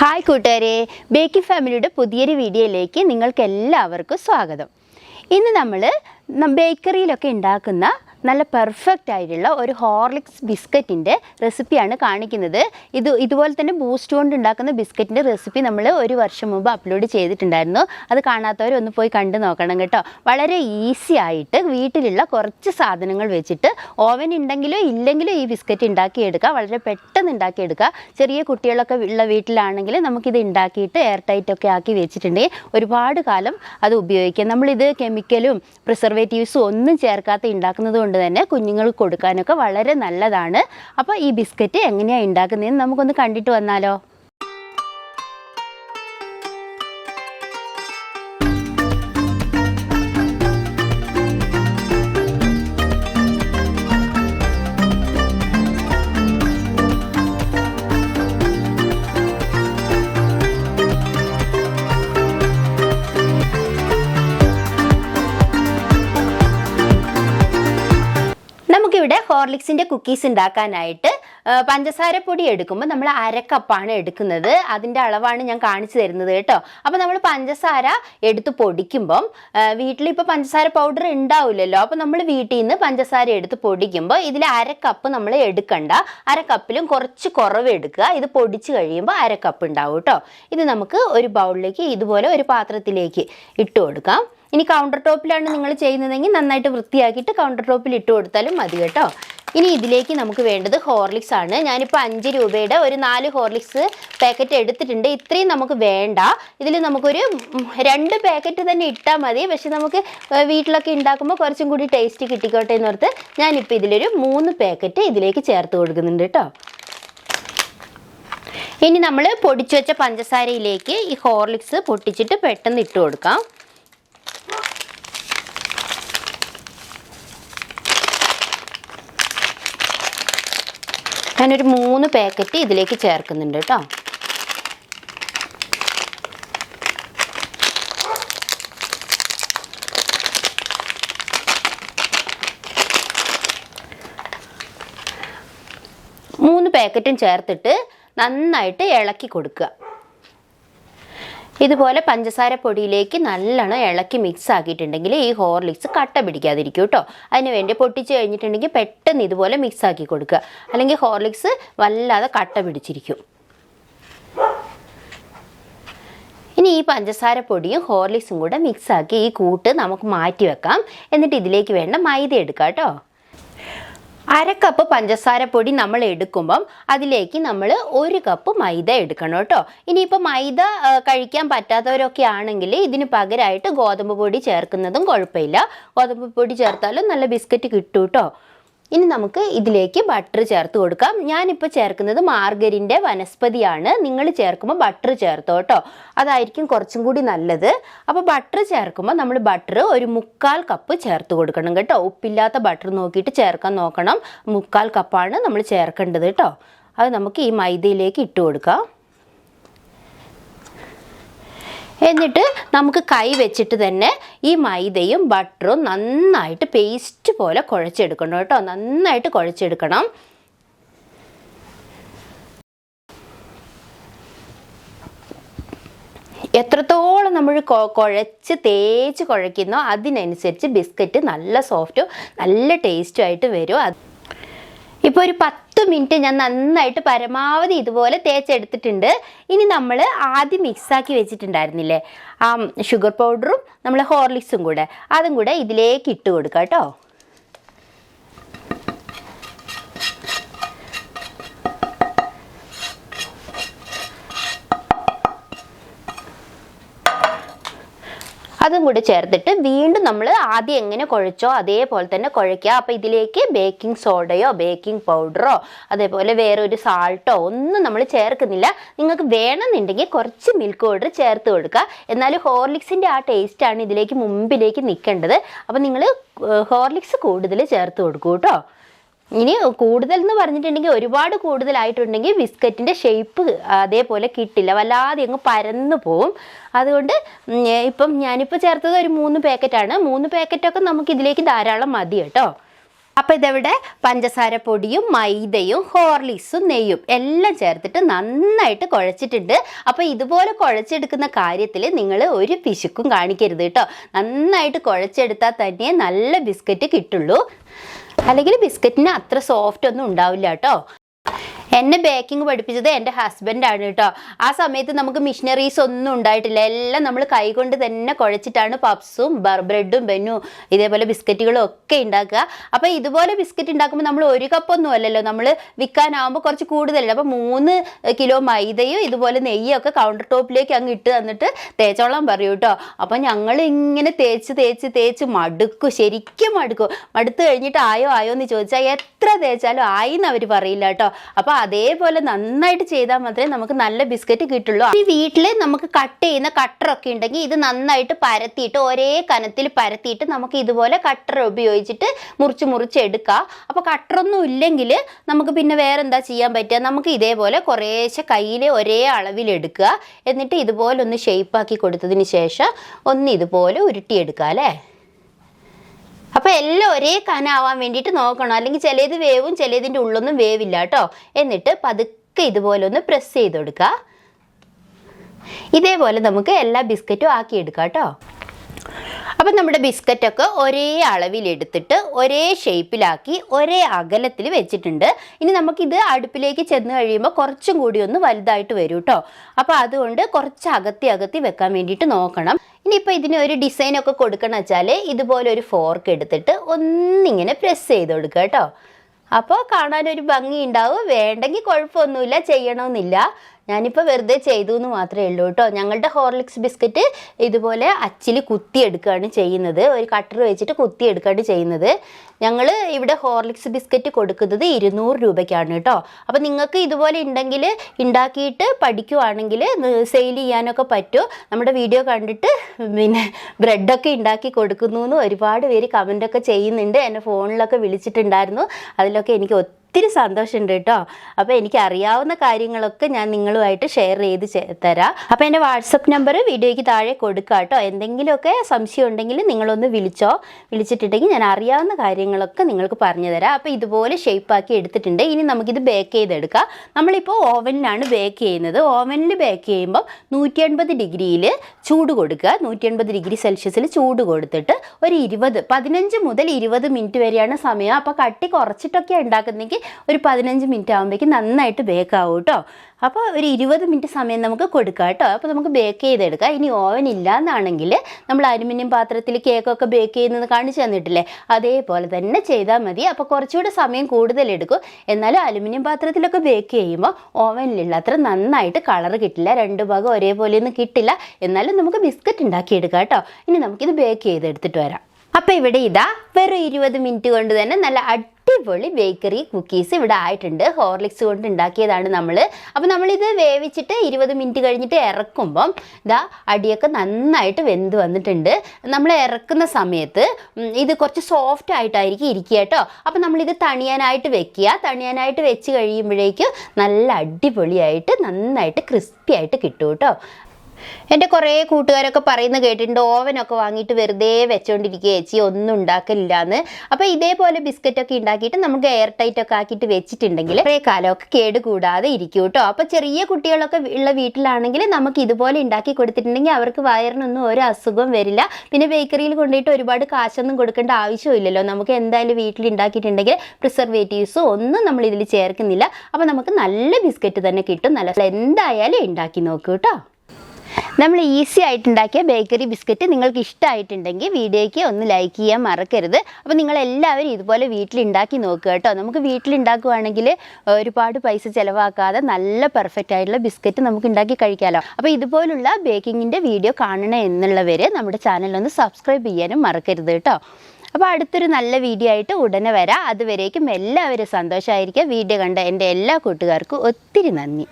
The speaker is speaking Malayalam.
ഹായ് കൂട്ടുകാരെ ബേക്കി ഫാമിലിയുടെ പുതിയൊരു വീഡിയോയിലേക്ക് നിങ്ങൾക്ക് എല്ലാവർക്കും സ്വാഗതം. ഇന്ന് നമ്മൾ ബേക്കറിയിലൊക്കെ ഉണ്ടാക്കുന്ന നല്ല പെർഫെക്റ്റ് ആയിട്ടുള്ള ഒരു ഹോർലിക്സ് ബിസ്ക്കറ്റിന്റെ റെസിപ്പിയാണ് കാണിക്കുന്നത്. ഇത് ഇതുപോലെ തന്നെ ബൂസ്റ്റ് കൊണ്ട് ഉണ്ടാക്കുന്ന ബിസ്ക്കറ്റിന്റെ റെസിപ്പി നമ്മൾ ഒരു വർഷം മുമ്പ് അപ്ലോഡ് ചെയ്തിട്ടുണ്ടായിരുന്നു. അത് കാണാത്തവർ ഒന്ന് പോയി കണ്ടു നോക്കണം കേട്ടോ. വളരെ ഈസി ആയിട്ട് വീട്ടിലുള്ള കുറച്ച് സാധനങ്ങൾ വെച്ചിട്ട് ഓവൻ ഉണ്ടെങ്കിലോ ഇല്ലെങ്കിലോ ഈ ബിസ്ക്കറ്റ് ഉണ്ടാക്കിയെടുക്കുക. വളരെ പെട്ടെന്ന് ഉണ്ടാക്കിയെടുക്കുക. ചെറിയ കുട്ടികളൊക്കെ ഉള്ള വീട്ടിലാണെങ്കിൽ നമുക്കിത് ഉണ്ടാക്കിയിട്ട് എയർ ടൈറ്റ് ഒക്കെ ആക്കി വെച്ചിട്ടുണ്ടെങ്കിൽ ഒരുപാട് കാലം അത് ഉപയോഗിക്കാം. നമ്മളിത് കെമിക്കലും പ്രിസർവേറ്റീവ്സും ഒന്നും ചേർക്കാത്ത ഉണ്ടാക്കുന്നത് കൊണ്ട് തന്നെ കുഞ്ഞുങ്ങൾക്ക് കൊടുക്കാനൊക്കെ വളരെ നല്ലതാണ്. അപ്പോൾ ഈ ബിസ്ക്കറ്റ് എങ്ങനെയാണ് ഉണ്ടാക്കുന്നതെന്ന് നമുക്കൊന്ന് കണ്ടിട്ട് വന്നാലോ? നമുക്കിവിടെ ഹോർലിക്സിന്റെ കുക്കീസ് ഉണ്ടാക്കാനായിട്ട് പഞ്ചസാര പഞ്ചസാരപ്പൊടി എടുക്കുമ്പോൾ നമ്മൾ അരക്കപ്പാണ് എടുക്കുന്നത്. അതിന്റെ അളവാണ് ഞാൻ കാണിച്ചു തരുന്നത് കേട്ടോ. അപ്പോൾ നമ്മൾ പഞ്ചസാര എടുത്ത് പൊടിക്കുമ്പം വീട്ടിലിപ്പോൾ പഞ്ചസാര പൗഡർ ഉണ്ടാവില്ലല്ലോ. അപ്പോൾ നമ്മൾ വീട്ടിൽ നിന്ന് പഞ്ചസാര എടുത്ത് പൊടിക്കുമ്പോൾ ഇതിൽ അരക്കപ്പ് നമ്മൾ എടുക്കണ്ട. അരക്കപ്പിലും കുറച്ച് കുറവ് എടുക്കുക. ഇത് പൊടിച്ച് കഴിയുമ്പോൾ അരക്കപ്പ് ഉണ്ടാവും കേട്ടോ. ഇത് നമുക്ക് ഒരു ബൗളിലേക്ക് ഇതുപോലെ ഒരു പാത്രത്തിലേക്ക് ഇട്ട് കൊടുക്കാം. ഇനി കൗണ്ടർ ടോപ്പിലാണ് നിങ്ങൾ ചെയ്യുന്നതെങ്കിൽ നന്നായിട്ട് വൃത്തിയാക്കിയിട്ട് കൗണ്ടർ ടോപ്പിൽ ഇട്ട് കൊടുത്താലും മതി കേട്ടോ. ഇനി ഇതിലേക്ക് നമുക്ക് വേണ്ടത് ഹോർലിക്സ് ആണ്. ഞാനിപ്പോൾ അഞ്ച് രൂപയുടെ ഒരു നാല് ഹോർലിക്സ് പാക്കറ്റ് എടുത്തിട്ടുണ്ട്. ഇത്രയും നമുക്ക് വേണ്ട. ഇതിൽ നമുക്കൊരു രണ്ട് പാക്കറ്റ് തന്നെ ഇട്ടാൽ മതി. പക്ഷെ നമുക്ക് വീട്ടിലൊക്കെ ഉണ്ടാക്കുമ്പോൾ കുറച്ചും കൂടി ടേസ്റ്റ് കിട്ടിക്കോട്ടെ എന്നോർത്ത് ഞാനിപ്പോൾ ഇതിലൊരു മൂന്ന് പാക്കറ്റ് ഇതിലേക്ക് ചേർത്ത് കൊടുക്കുന്നുണ്ട് കേട്ടോ. ഇനി നമ്മൾ പൊടിച്ചു വെച്ച പഞ്ചസാരയിലേക്ക് ഈ ഹോർലിക്സ് പൊട്ടിച്ചിട്ട് പെട്ടെന്ന് ഇട്ട് കൊടുക്കാം. ഞാനൊരു മൂന്ന് പാക്കറ്റ് ഇതിലേക്ക് ചേർക്കുന്നുണ്ട് കേട്ടോ. മൂന്ന് പാക്കറ്റും ചേർത്തിട്ട് നന്നായിട്ട് ഇളക്കി കൊടുക്കുക. ഇതുപോലെ പഞ്ചസാര പൊടിയിലേക്ക് നല്ലോണം ഇളക്കി മിക്സ് ആക്കിയിട്ടുണ്ടെങ്കിൽ ഈ ഹോർലിക്സ് കട്ട പിടിക്കാതിരിക്കും കേട്ടോ. അതിനുവേണ്ടി പൊട്ടിച്ച് കഴിഞ്ഞിട്ടുണ്ടെങ്കിൽ പെട്ടെന്ന് ഇതുപോലെ മിക്സ് ആക്കി കൊടുക്കുക. അല്ലെങ്കിൽ ഹോർലിക്സ് വല്ലാതെ കട്ട പിടിച്ചിരിക്കും. ഇനി ഈ പഞ്ചസാര പൊടിയും ഹോർലിക്സും കൂടെ മിക്സ് ആക്കി ഈ കൂട്ട് നമുക്ക് മാറ്റി വെക്കാം. എന്നിട്ട് ഇതിലേക്ക് വേണ്ട മൈദ എടുക്കാം കേട്ടോ. അര കപ്പ് പഞ്ചസാര പൊടി നമ്മൾ എടുക്കുമ്പം അതിലേക്ക് നമ്മൾ ഒരു കപ്പ് മൈദ എടുക്കണം കേട്ടോ. ഇനിയിപ്പോൾ മൈദ കഴിക്കാൻ പറ്റാത്തവരൊക്കെ ആണെങ്കിൽ ഇതിന് പകരമായിട്ട് ഗോതമ്പ് പൊടി ചേർക്കുന്നതും കുഴപ്പമില്ല. ഗോതമ്പ് പൊടി ചേർത്താലും നല്ല ബിസ്ക്കറ്റ് കിട്ടും കേട്ടോ ഇനി നമുക്ക് ഇതിലേക്ക് ബട്ടർ ചേർത്ത് കൊടുക്കാം. ഞാനിപ്പോൾ ചേർക്കുന്നത് മാർഗരിന്റെ വനസ്പതിയാണ്. നിങ്ങൾ ചേർക്കുമ്പോൾ ബട്ടർ ചേർത്തോ കേട്ടോ അതായിരിക്കും കുറച്ചും കൂടി നല്ലത്. അപ്പോൾ ബട്ടർ ചേർക്കുമ്പോൾ നമ്മൾ ബട്ടർ ഒരു മുക്കാൽ കപ്പ് ചേർത്ത് കൊടുക്കണം കേട്ടോ. ഉപ്പില്ലാത്ത ബട്ടർ നോക്കിയിട്ട് ചേർക്കാൻ നോക്കണം. മുക്കാൽ കപ്പാണ് നമ്മൾ ചേർക്കേണ്ടത് കേട്ടോ അത് നമുക്ക് ഈ മൈദയിലേക്ക് ഇട്ട് കൊടുക്കാം. എന്നിട്ട് നമുക്ക് കൈ വെച്ചിട്ട് തന്നെ ഈ മൈദയും ബട്ടറും നന്നായിട്ട് പേസ്റ്റ് പോലെ കുഴച്ചെടുക്കണം കേട്ടോ. നന്നായിട്ട് കുഴച്ചെടുക്കണം. എത്രത്തോളം നമ്മൾ കുഴച്ച് തേച്ച് കുഴയ്ക്കുന്നോ അതിനനുസരിച്ച് ബിസ്ക്കറ്റ് നല്ല സോഫ്റ്റും നല്ല ടേസ്റ്റും ആയിട്ട് വരും. ഇപ്പോൾ ഒരു പത്ത് മിനിറ്റ് ഞാൻ നന്നായിട്ട് പരമാവധി ഇതുപോലെ തേച്ചെടുത്തിട്ടുണ്ട്. ഇനി നമ്മൾ ആദ്യം മിക്സാക്കി വെച്ചിട്ടുണ്ടായിരുന്നില്ലേ? ആ ഷുഗർ പൗഡറും നമ്മൾ ഹോർലിക്സും കൂടെ അതും കൂടെ ഇതിലേക്ക് ഇട്ട് കൊടുക്കാം കേട്ടോ. അതും കൂടി ചേർത്തിട്ട് വീണ്ടും നമ്മൾ ആദ്യം എങ്ങനെ കുഴച്ചോ അതേപോലെ തന്നെ കുഴയ്ക്കുക. അപ്പോൾ ഇതിലേക്ക് ബേക്കിംഗ് സോഡയോ ബേക്കിംഗ് പൗഡറോ അതേപോലെ വേറെ ഒരു സാൾട്ടോ ഒന്നും നമ്മൾ ചേർക്കുന്നില്ല. നിങ്ങൾക്ക് വേണമെന്നുണ്ടെങ്കിൽ കുറച്ച് മിൽക്ക് പൗഡർ ചേർത്ത് കൊടുക്കുക. എന്നാൽ ഹോർലിക്സിന്റെ ആ ടേസ്റ്റാണ് ഇതിലേക്ക് മുമ്പിലേക്ക് നിൽക്കേണ്ടത്. അപ്പോൾ നിങ്ങൾ ഹോർലിക്സ് കൂടുതൽ ചേർത്ത് കൊടുക്കൂ കേട്ടോ. ഇനി കൂടുതൽ എന്ന് പറഞ്ഞിട്ടുണ്ടെങ്കിൽ ഒരുപാട് കൂടുതലായിട്ടുണ്ടെങ്കിൽ ബിസ്ക്കറ്റിന്റെ ഷേപ്പ് അതേപോലെ കിട്ടില്ല. വല്ലാതെ അങ്ങ് പരന്നു പോവും. അതുകൊണ്ട് ഇപ്പം ഞാനിപ്പോൾ ചേർത്തത് ഒരു മൂന്ന് പാക്കറ്റാണ് മൂന്ന് പാക്കറ്റൊക്കെ നമുക്ക് ഇതിലേക്ക് ധാരാളം മതി കേട്ടോ. അപ്പോൾ ഇതവിടെ? പഞ്ചസാര പൊടിയും മൈദയും ഹോർലിക്സും നെയ്യും എല്ലാം ചേർത്തിട്ട് നന്നായിട്ട് കുഴച്ചിട്ടുണ്ട്. അപ്പോൾ ഇതുപോലെ കുഴച്ചെടുക്കുന്ന കാര്യത്തിൽ നിങ്ങൾ ഒരു പിശുക്കും കാണിക്കരുത് കേട്ടോ. നന്നായിട്ട് കുഴച്ചെടുത്താൽ തന്നെ നല്ല ബിസ്ക്കറ്റ് കിട്ടുള്ളൂ. അല്ലെങ്കിൽ ബിസ്ക്കറ്റിന് അത്ര സോഫ്റ്റ് ഒന്നും ഉണ്ടാവില്ല കേട്ടോ. എന്നെ ബേക്കിംഗ് പഠിപ്പിച്ചത് എന്റെ ഹസ്ബൻഡാണ് കേട്ടോ. ആ സമയത്ത് നമുക്ക് മിഷനറീസ് ഒന്നും ഉണ്ടായിട്ടില്ല. എല്ലാം നമ്മൾ കൈകൊണ്ട് തന്നെ കുഴച്ചിട്ടാണ് പപ്സും ബ്രെഡും ബെന്നും ഇതേപോലെ ബിസ്ക്കറ്റുകളും ഒക്കെ ഉണ്ടാക്കുക. അപ്പോൾ ഇതുപോലെ ബിസ്ക്കറ്റ് ഉണ്ടാക്കുമ്പോൾ നമ്മൾ ഒരു കപ്പൊന്നും അല്ലല്ലോ. നമ്മൾ വിൽക്കാനാവുമ്പോൾ കുറച്ച് കൂടുതലല്ലേ? അപ്പോൾ മൂന്ന് കിലോ മൈദയും ഇതുപോലെ നെയ്യൊക്കെ കൗണ്ടർ ടോപ്പിലേക്ക് അങ്ങ് ഇട്ട് തന്നിട്ട് തേച്ചോളാൻ പറയൂ കേട്ടോ. അപ്പോൾ ഞങ്ങൾ ഇങ്ങനെ തേച്ച് തേച്ച് തേച്ച് മടുക്കും. ശരിക്കും മടുക്കും. മടുത്തു കഴിഞ്ഞിട്ട് ആയോ ആയോ എന്ന് ചോദിച്ചാൽ എത്ര തേച്ചാലും ആയി എന്ന് അവർ പറയില്ല കേട്ടോ. അപ്പോൾ അതേപോലെ നന്നായിട്ട് ചെയ്താൽ മാത്രമേ നമുക്ക് നല്ല ബിസ്ക്കറ്റ് കിട്ടുള്ളൂ. ഈ വീട്ടിൽ നമുക്ക് കട്ട് ചെയ്യുന്ന കട്ടറൊക്കെ ഉണ്ടെങ്കിൽ ഇത് നന്നായിട്ട് പരത്തിയിട്ട് ഒരേ കനത്തിൽ പരത്തിയിട്ട് നമുക്ക് ഇതുപോലെ കട്ടർ ഉപയോഗിച്ചിട്ട് മുറിച്ച് മുറിച്ച് എടുക്കാം. അപ്പോൾ കട്ടറൊന്നും ഇല്ലെങ്കിൽ നമുക്ക് പിന്നെ വേറെ എന്താ ചെയ്യാൻ പറ്റുക? നമുക്ക് ഇതേപോലെ കുറേശ്ശെ കയ്യിൽ ഒരേ അളവിൽ എടുക്കുക. എന്നിട്ട് ഇതുപോലെ ഒന്ന് ഷേപ്പാക്കി കൊടുത്തതിന് ശേഷം ഒന്ന് ഇതുപോലെ ഉരുട്ടിയെടുക്കുക അല്ലേ? അപ്പോൾ എല്ലാം ഒരേ കനാവാൻ വേണ്ടിയിട്ട് നോക്കണം. അല്ലെങ്കിൽ ചിലത് വേവും ചിലതിന്റെ ഉള്ളൊന്നും വേവില്ല കേട്ടോ. എന്നിട്ട് പതുക്കെ ഇതുപോലെ ഒന്ന് പ്രസ് ചെയ്ത് കൊടുക്കുക. ഇതേപോലെ നമുക്ക് എല്ലാ ബിസ്ക്കറ്റും ആക്കിയെടുക്കാം കേട്ടോ. അപ്പം നമ്മുടെ ബിസ്ക്കറ്റൊക്കെ ഒരേ അളവിലെടുത്തിട്ട് ഒരേ ഷേപ്പിലാക്കി ഒരേ അകലത്തിൽ വെച്ചിട്ടുണ്ട്. ഇനി നമുക്കിത് അടുപ്പിലേക്ക് ചെന്ന് കഴിയുമ്പോൾ കുറച്ചും കൂടി ഒന്ന് വലുതായിട്ട് വരും കേട്ടോ. അപ്പോൾ അതുകൊണ്ട് കുറച്ച് അകത്തി അകത്തി വെക്കാൻ വേണ്ടിയിട്ട് നോക്കണം. ഇനിയിപ്പോൾ ഇതിന് ഒരു ഡിസൈനൊക്കെ കൊടുക്കണം വെച്ചാൽ ഇതുപോലെ ഒരു ഫോർക്ക് എടുത്തിട്ട് ഒന്നിങ്ങനെ പ്രസ് ചെയ്ത് കൊടുക്കുക കേട്ടോ. അപ്പോൾ കാണാനൊരു ഭംഗി ഉണ്ടാവും. വേണ്ടെങ്കിൽ കുഴപ്പമൊന്നുമില്ല ചെയ്യണമെന്നില്ല. ഞാനിപ്പോൾ വെറുതെ ചെയ്തു എന്ന് മാത്രമേ ഉള്ളൂ കേട്ടോ. ഞങ്ങളുടെ ഹോർലിക്സ് ബിസ്ക്കറ്റ് ഇതുപോലെ അച്ചിൽ കുത്തിയെടുക്കുകയാണ് ചെയ്യുന്നത്. ഒരു കട്ടർ വെച്ചിട്ട് കുത്തിയെടുക്കുകയാണ് ചെയ്യുന്നത്. ഞങ്ങൾ ഇവിടെ ഹോർലിക്സ് ബിസ്ക്കറ്റ് കൊടുക്കുന്നത് ഇരുന്നൂറ് രൂപയ്ക്കാണ് കേട്ടോ. അപ്പോൾ നിങ്ങൾക്ക് ഇതുപോലെ ഉണ്ടെങ്കിൽ ഉണ്ടാക്കിയിട്ട് പഠിക്കുവാണെങ്കിൽ സെയിൽ ചെയ്യാനൊക്കെ പറ്റും. നമ്മുടെ വീഡിയോ കണ്ടിട്ട് പിന്നെ ബ്രെഡൊക്കെ ഉണ്ടാക്കി കൊടുക്കുന്നു എന്ന് ഒരുപാട് പേര് കമന്റൊക്കെ ചെയ്യുന്നുണ്ട്. എന്നെ ഫോണിലൊക്കെ വിളിച്ചിട്ടുണ്ടായിരുന്നു. അതിലൊക്കെ എനിക്ക് ഒത്തിരി സന്തോഷമുണ്ട് കേട്ടോ. അപ്പോൾ എനിക്ക് അറിയാവുന്ന കാര്യങ്ങളൊക്കെ ഞാൻ നിങ്ങളുമായിട്ട് ഷെയർ ചെയ്ത് തരാം. അപ്പോൾ എന്റെ വാട്സപ്പ് നമ്പർ വീഡിയോയ്ക്ക് താഴെ കൊടുക്കുക കേട്ടോ. എന്തെങ്കിലുമൊക്കെ സംശയം ഉണ്ടെങ്കിൽ നിങ്ങളൊന്ന് വിളിച്ചോ. വിളിച്ചിട്ടുണ്ടെങ്കിൽ ഞാൻ അറിയാവുന്ന കാര്യങ്ങളൊക്കെ നിങ്ങൾക്ക് പറഞ്ഞു തരാം. അപ്പോൾ ഇതുപോലെ ഷേപ്പാക്കി എടുത്തിട്ടുണ്ട്. ഇനി നമുക്കിത് ബേക്ക് ചെയ്തെടുക്കാം. നമ്മളിപ്പോൾ ഓവനിലാണ് ബേക്ക് ചെയ്യുന്നത്. ഓവനിൽ ബേക്ക് ചെയ്യുമ്പോൾ നൂറ്റി എൺപത് ഡിഗ്രിയിൽ ചൂട് കൊടുക്കുക. നൂറ്റി എൺപത് ഡിഗ്രി സെൽഷ്യസിൽ ചൂട് കൊടുത്തിട്ട് ഒരു ഇരുപത് പതിനഞ്ച് മുതൽ ഇരുപത് മിനിറ്റ് വരെയാണ് സമയം. അപ്പോൾ കട്ടി കുറച്ചിട്ടൊക്കെ ഉണ്ടാക്കുന്നെങ്കിൽ ഒരു പതിനഞ്ച് മിനിറ്റ് ആകുമ്പോഴേക്കും നന്നായിട്ട് ബേക്ക് ആവും കേട്ടോ അപ്പോൾ ഒരു ഇരുപത് മിനിറ്റ് സമയം നമുക്ക് കൊടുക്കാം കേട്ടോ അപ്പോൾ നമുക്ക് ബേക്ക് ചെയ്തെടുക്കാം. ഇനി ഓവൻ ഇല്ലാന്നാണെങ്കിൽ നമ്മൾ അലുമിനിയം പാത്രത്തിൽ കേക്കൊക്കെ ബേക്ക് ചെയ്യുന്നത് കാണിച്ചു തന്നിട്ടില്ലേ? അതേപോലെ തന്നെ ചെയ്താൽ മതി. അപ്പോൾ കുറച്ചുകൂടെ സമയം കൂടുതൽ എടുക്കും. എന്നാലും അലുമിനിയം പാത്രത്തിലൊക്കെ ബേക്ക് ചെയ്യുമ്പോൾ ഓവനിലുള്ള അത്ര നന്നായിട്ട് കളർ കിട്ടില്ല. രണ്ട് ഭാഗം ഒരേപോലെയൊന്നും കിട്ടില്ല. എന്നാലും നമുക്ക് ബിസ്ക്കറ്റ് ഉണ്ടാക്കിയെടുക്കാം കേട്ടോ ഇനി നമുക്കിത് ബേക്ക് ചെയ്തെടുത്തിട്ട് വരാം. അപ്പോൾ ഇവിടെ ഇതാ വെറും ഇരുപത് മിനിറ്റ് കൊണ്ട് തന്നെ നല്ല അടിപൊളി ബേക്കറി കുക്കീസ് ഇവിടെ ആയിട്ടുണ്ട്. ഹോർലിക്സ് കൊണ്ട് ഉണ്ടാക്കിയതാണ് നമ്മൾ അപ്പോൾ നമ്മളിത് വേവിച്ചിട്ട് ഇരുപത് മിനിറ്റ് കഴിഞ്ഞിട്ട് ഇറക്കുമ്പം ഇതാ അടിയൊക്കെ നന്നായിട്ട് വെന്ത് വന്നിട്ടുണ്ട്. നമ്മൾ ഇറക്കുന്ന സമയത്ത് ഇത് കുറച്ച് സോഫ്റ്റ് ആയിട്ടായിരിക്കും ഇരിക്കുക കേട്ടോ. അപ്പോൾ നമ്മളിത് തണിയാനായിട്ട് വെക്കുക. തണിയാനായിട്ട് വെച്ച് കഴിയുമ്പോഴേക്കും നല്ല അടിപൊളിയായിട്ട് നന്നായിട്ട് ക്രിസ്പി ആയിട്ട് കിട്ടും കേട്ടോ. എന്റെ കുറേ കൂട്ടുകാരൊക്കെ പറയുന്ന കേട്ടിട്ടുണ്ട് ഓവനൊക്കെ വാങ്ങിയിട്ട് വെറുതെ വെച്ചോണ്ടിരിക്കുക ചേച്ചി ഒന്നും ഉണ്ടാക്കലില്ല എന്ന് അപ്പോൾ ഇതേപോലെ ബിസ്ക്കറ്റൊക്കെ ഉണ്ടാക്കിയിട്ട് നമുക്ക് എയർ ടൈറ്റ് ഒക്കെ ആക്കിയിട്ട് വെച്ചിട്ടുണ്ടെങ്കിൽ കുറേ കാലമൊക്കെ കേട് കൂടാതെ ഇരിക്കും കേട്ടോ. അപ്പോൾ ചെറിയ കുട്ടികളൊക്കെ ഉള്ള വീട്ടിലാണെങ്കിൽ നമുക്ക് ഇതുപോലെ ഉണ്ടാക്കി കൊടുത്തിട്ടുണ്ടെങ്കിൽ അവർക്ക് വയറിനൊന്നും ഒരു അസുഖം വരില്ല. പിന്നെ ബേക്കറിയിൽ കൊണ്ടുപോയിട്ട് ഒരുപാട് കാശൊന്നും കൊടുക്കേണ്ട ആവശ്യമില്ലല്ലോ നമുക്ക് എന്തായാലും വീട്ടിൽ ഉണ്ടാക്കിയിട്ടുണ്ടെങ്കിൽ പ്രിസർവേറ്റീവ്സും ഒന്നും നമ്മൾ ഇതിൽ ചേർക്കുന്നില്ല. അപ്പോൾ നമുക്ക് നല്ല ബിസ്ക്കറ്റ് തന്നെ കിട്ടും. നല്ല എന്തായാലും ഉണ്ടാക്കി നോക്കൂ കേട്ടോ. നമ്മൾ ഈസി ആയിട്ടുണ്ടാക്കിയ ബേക്കറി ബിസ്ക്കറ്റ് നിങ്ങൾക്ക് ഇഷ്ടമായിട്ടുണ്ടെങ്കിൽ വീഡിയോയ്ക്ക് ഒന്ന് ലൈക്ക് ചെയ്യാൻ മറക്കരുത്. അപ്പോൾ നിങ്ങൾ എല്ലാവരും ഇതുപോലെ വീട്ടിലുണ്ടാക്കി നോക്കുക കേട്ടോ. നമുക്ക് വീട്ടിലുണ്ടാക്കുവാണെങ്കിൽ ഒരുപാട് പൈസ ചിലവാക്കാതെ നല്ല പെർഫെക്റ്റ് ആയിട്ടുള്ള ബിസ്ക്കറ്റ് നമുക്ക് ഉണ്ടാക്കി കഴിക്കാമല്ലോ അപ്പോൾ ഇതുപോലുള്ള ബേക്കിങ്ങിന്റെ വീഡിയോ കാണണം എന്നുള്ളവർ നമ്മുടെ ചാനലൊന്ന് സബ്സ്ക്രൈബ് ചെയ്യാനും മറക്കരുത് കേട്ടോ. അപ്പോൾ അടുത്തൊരു നല്ല വീഡിയോ ആയിട്ട് ഉടനെ വരാം. അതുവരേക്കും എല്ലാവരും സന്തോഷമായിരിക്കുക വീഡിയോ കണ്ട എന്റെ എല്ലാ കൂട്ടുകാർക്കും ഒത്തിരി നന്ദി.